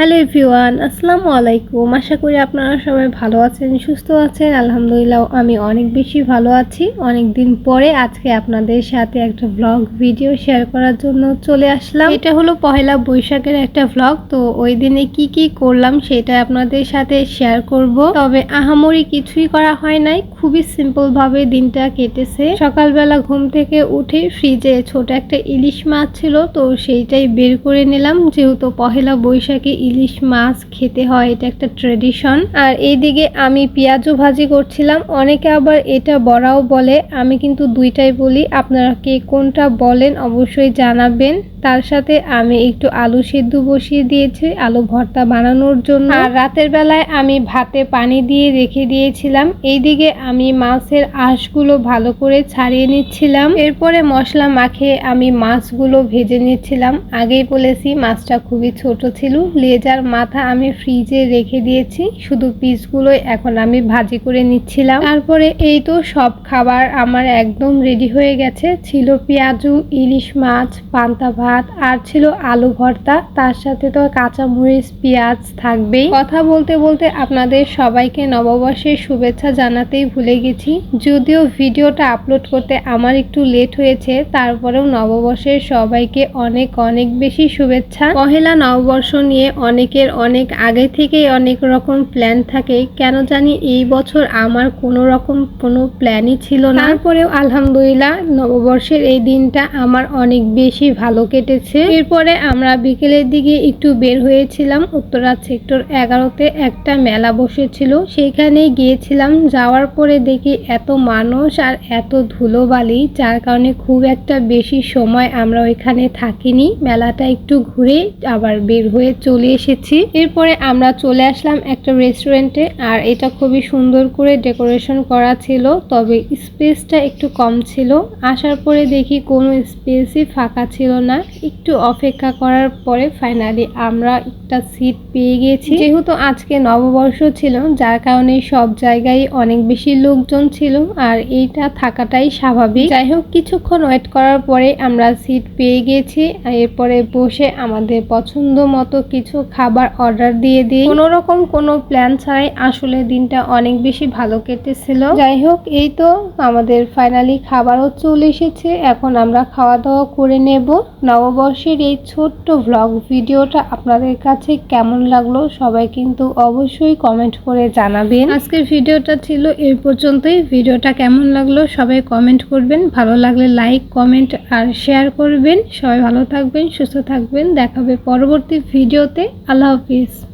Hello everyone, আসসালামু আলাইকুম। আশা করি আপনারা সবাই ভালো আছেন, সুস্থ আছেন। আলহামদুলিল্লাহ, আমি অনেক বেশি ভালো আছি। অনেক দিন পরে আজকে আপনাদের সাথে একটা ব্লগ ভিডিও শেয়ার করার জন্য চলে আসলাম। এটা হলো পহেলা বৈশাখের একটা ব্লগ তো ওই দিনে কি কি করলাম সেটা আপনাদের সাথে শেয়ার করব। তবে আহামরি কিছুই করা হয় নাই, খুবই সিম্পল ভাবে দিনটা কেটেছে। সকালবেলা ঘুম থেকে উঠে ফ্রিজে ছোট একটা ইলিশ মাছ ছিল, তো সেইটাই বের করে নিলাম। যেহেতু পহেলা বৈশাখে ইলিশ মাছ খেতে হয়, এটা একটা ট্রেডিশন আর এইদিকে আমি পেঁয়াজও ভাজি করছিলাম। অনেকে আবার এটা বড়াও বলে, আমি কিন্তু দুইটাই বলি। আপনারা কে কোনটা বলেন অবশ্যই জানাবেন। তার সাথে আমি একটু আলু সেদ্ধ বসিয়ে দিয়েছি, আলু ভর্তা বানানোর জন্য। আর রাতের বেলায় আমি ভাতে পানি দিয়ে রেখে দিয়েছিলাম। এইদিকে আমি মাছের আঁশগুলো ভালো করে ছাড়িয়ে নিচ্ছিলাম। এরপরে মশলা মাখে আমি মাছগুলো ভেজে নিচ্ছিলাম। আগেই বলেছি, মাছটা খুবই ছোট ছিল লেজার মাথা আমি ফ্রিজে রেখে দিয়েছি, শুধু পিসগুলোই এখন আমি ভাজি করে নিচ্ছিলাম। তারপরে এই তো সব খাবার আমার একদম রেডি হয়ে গেছে। ছিল পেঁয়াজু, ইলিশ মাছ, পান্তা ভাত, আর ছিল আলু ভর্তা। তার সাথে তো কাঁচা মরিচ পেঁয়াজ থাকবেই। কথা বলতে বলতে আপনাদের সবাইকে নববর্ষের শুভেচ্ছা জানাতেই ভুলে গেছি। যদিও ভিডিওটা আপলোড করতে আমার একটু লেট হয়েছে, তারপরেও নববর্ষের সবাইকে অনেক অনেক বেশি শুভেচ্ছা। পহেলা নববর্ষ নিয়ে অনেকের অনেক আগে থেকেই অনেক রকম প্ল্যান থাকে। কেন জানি এই বছর আমার কোনো রকম কোনো প্ল্যানই ছিল না। তারপরেও আলহামদুলিল্লাহ নববর্ষের এই দিনটা আমার অনেক বেশি ভালো কেটেছে। এরপরে আমরা বিকেলের দিকে একটু বের হয়েছিলাম। উত্তরা সেক্টর এগারোতে একটা মেলা বসেছিল। সেইখানে গিয়েছিলাম। যাওয়ার পরে দেখি এত মানুষ আর এত ধুলোবালি, যার কারণে খুব একটা বেশি সময় আমরা ওইখানে থাকিনি। মেলাটা একটু ঘুরে আবার বের হয়ে চলে এসেছি। এরপরে আমরা চলে আসলাম একটা রেস্টুরেন্টে আর এটা খুবই সুন্দর করে ডেকোরেশন করা ছিল, তবে স্পেসটা একটু কম ছিল। আসার পরে দেখি কোনো স্পেসই ফাঁকা ছিল না। একটু অপেক্ষা করার পরে ফাইনালি আমরা একটা সিট পেয়ে গিয়েছি যেহেতু আজকে নববর্ষ ছিল, যার কারণে সব জায়গায় অনেক বেশি লোকজন ছিল, আর এইটা থাকাটাই স্বাভাবিক। যাই হোক, কিছুক্ষণ ওয়েট করার পরে আমরা সিট পেয়ে গেছি। এরপরে বসে আমাদের পছন্দ মতো কিছু খাবার অর্ডার দিয়ে দিই। কোনো রকম কোনো প্ল্যান ছাড়াই আসলে দিনটা অনেক বেশি ভালো কেটেছিল। যাই হোক, এই তো আমাদের ফাইনালি খাবারও চলে এসেছে। এখন আমরা খাওয়া দাওয়া করে নেব। নববর্ষের এই ছোট্ট ভ্লগ ভিডিওটা আপনাদের কাছে কেমন লাগল সবাই কিন্তু অবশ্যই কমেন্ট করে জানাবেন। আজকের ভিডিওটা ছিল এই পর্যন্তই। ভিডিওটা কেমন লাগল সবাই কমেন্ট করবেন। ভালো লাগলে লাইক কমেন্ট আর শেয়ার করবেন। সবাই ভালো থাকবেন, সুস্থ থাকবেন। দেখাবে পরবর্তী ভিডিওতে। আল্লাহ হাফিজ